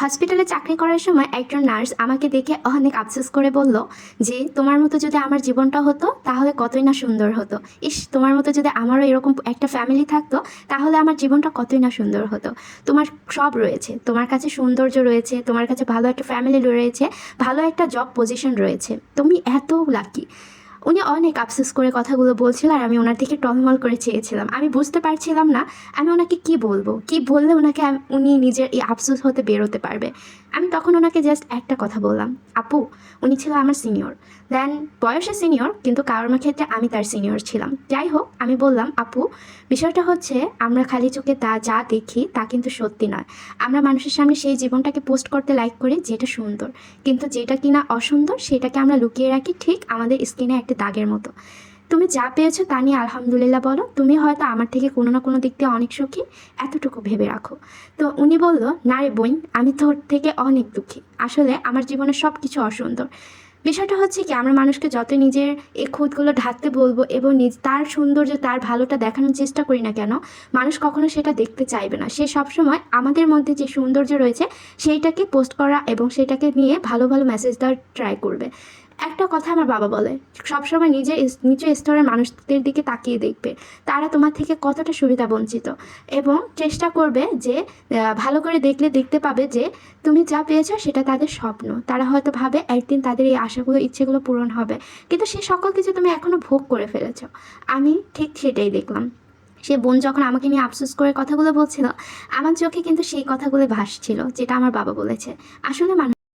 হসপিটালে চাকরি করার সময় একজন নার্স আমাকে দেখে অনেক আফসোস করে বলল যে, তোমার মতো যদি আমার জীবনটা হতো, তাহলে কতই না সুন্দর হতো। ইস, তোমার মতো যদি আমারও এরকম একটা ফ্যামিলি থাকতো, তাহলে আমার জীবনটা কতই না সুন্দর হতো। তোমার সব রয়েছে। তোমার কাছে সৌন্দর্য রয়েছে, তোমার কাছে ভালো একটা ফ্যামিলি রয়েছে, ভালো একটা জব পজিশন রয়েছে। তুমি এত লাকি উনি অনেক আফসোস করে কথাগুলো বলছিল আর আমি ওনার থেকে টলমল করে চেয়েছিলাম। আমি বুঝতে পারছিলাম না আমি ওনাকে কি বলব? কি বললে ওনাকে উনি নিজের এই আফসোস হতে বেরোতে পারবে? আমি তখন ওনাকে জাস্ট একটা কথা বললাম, আপু, উনি ছিল আমার সিনিয়র দেন বয়সে সিনিয়র কিন্তু কারোর ক্ষেত্রে আমি তার সিনিয়র ছিলাম। যাই হোক, আমি বললাম, আপু, বিষয়টা হচ্ছে আমরা খালি চোখে তা যা দেখি তা কিন্তু সত্যি নয়। আমরা মানুষের সামনে সেই জীবনটাকে পোস্ট করতে লাইক করি যেটা সুন্দর। কিন্তু যেটা কিনা অসুন্দর সেটাকে আমরা লুকিয়ে রাখি ঠিক আমাদের স্কিনে একটা দাগের মতো। তুমি যা পেয়েছ তা নিয়ে আলহামদুলিল্লাহ বলো। তুমি হয়তো আমার থেকে কোনো না কোনো দিক দিয়ে অনেক সুখী, এতটুকু ভেবে রাখো। তো উনি বলল, না রে বইন আমি তোর থেকে অনেক দুঃখী। আসলে আমার জীবনে সব কিছু অসুন্দর। বিষয়টা হচ্ছে কি, আমরা মানুষকে যত নিজের এই খুঁতগুলো ঢাকতে বলব এবং নিজ তার সৌন্দর্য, তার ভালোটা দেখানোর চেষ্টা করি না কেন, মানুষ কখনো সেটা দেখতে চাইবে না। সে সবসময় আমাদের মধ্যে যে সৌন্দর্য রয়েছে, সেইটাকে পোস্ট করা এবং সেটাকে নিয়ে ভালো ভালো মেসেজ দেওয়ার ট্রাই করবে। একটা কথা আমার বাবা বলে, সবসময় নিজের নিচু স্তরের মানুষদের দিকে তাকিয়ে দেখবে, তারা তোমার থেকে কতটা সুবিধা বঞ্চিত এবং চেষ্টা করবে যে ভালো করে দেখলে দেখতে পাবে যে, তুমি যা পেয়েছ সেটা তাদের স্বপ্ন। তারা হয়তো ভাবে একদিন তাদের এই আশাগুলো, ইচ্ছেগুলো পূরণ হবে। কিন্তু সে সকল কিছু তুমি এখনও ভোগ করে ফেলেছ। আমি ঠিক সেটাই দেখলাম। সে বোন যখন আমাকে নিয়ে আফসোস করে কথাগুলো বলছিল, আমার চোখে কিন্তু সেই কথাগুলো ভাসছিল, যেটা আমার বাবা বলেছে। আসলে মানুষ